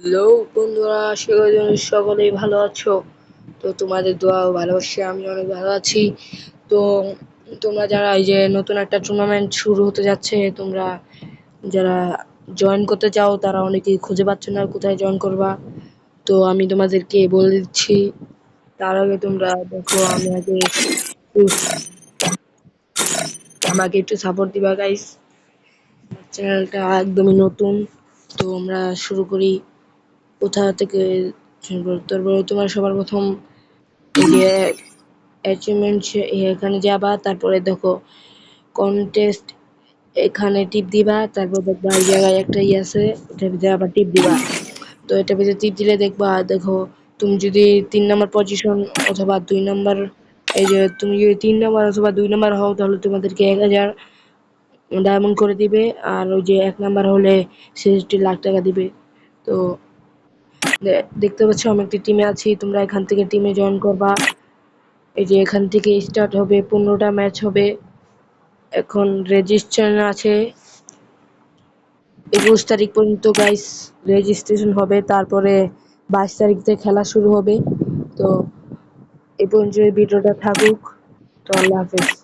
Hello বন্ধুরা করি সকলেই ভালো আছো। তো তোমাদের দোয়া ভালোবাসা, আমি অনেক ভালো আছি। তো তোমরা যারা এই যে নতুন একটা টুর্নামেন্ট শুরু হতে যাচ্ছে, তোমরা যারা জয়েন করতে চাও, তারা অনেকেই খুঁজে পাচ্ছ না কোথায় জয়েন করবা। তো আমি তোমাদেরকে বলে দিচ্ছি, তার আগে তোমরা দেখো, আমি আগে আমাকে একটু সাপোর্ট দিবা গাইস চ্যানেলটা একদমই নতুন, তো আমরা শুরু করি। কোথা থেকে তারপরে তোমার সবার প্রথম অ্যাচিভমেন্ট এখানে যাবা, তারপরে দেখো কন্টেস্ট এখানে টিপ দিবা, তারপর দেখবা এই জায়গায় একটা ইয়ে আছে, এটা ভিতরে আবার টিপ দিবা। তো এটা ভিতরে টিপ দিলে দেখবা, দেখো তুমি যদি তিন নম্বর পজিশন অথবা দুই নম্বর এই যে তুমি যদি তিন নম্বর অথবা দুই নম্বর হও, তাহলে তোমাদেরকে এক হাজার ডায়মন্ড করে দিবে, আর ওই যে এক নাম্বার হলে ছেষট্টি লাখ টাকা দিবে। তো দেখতে পাচ্ছ, আমি একটি টিমে আছি, তোমরা এখান থেকে টিমে জয়েন করবা। এই যে এখান থেকে স্টার্ট হবে, পনেরোটা ম্যাচ হবে। এখন রেজিস্ট্রেশন আছে। একুশ তারিখ পর্যন্ত গাইস রেজিস্ট্রেশন হবে। তারপরে বাইশ তারিখ থেকে খেলা শুরু হবে। তো, এই পর্যন্ত ভিডিওটা থাকুক। তো আল্লাহ হাফেজ।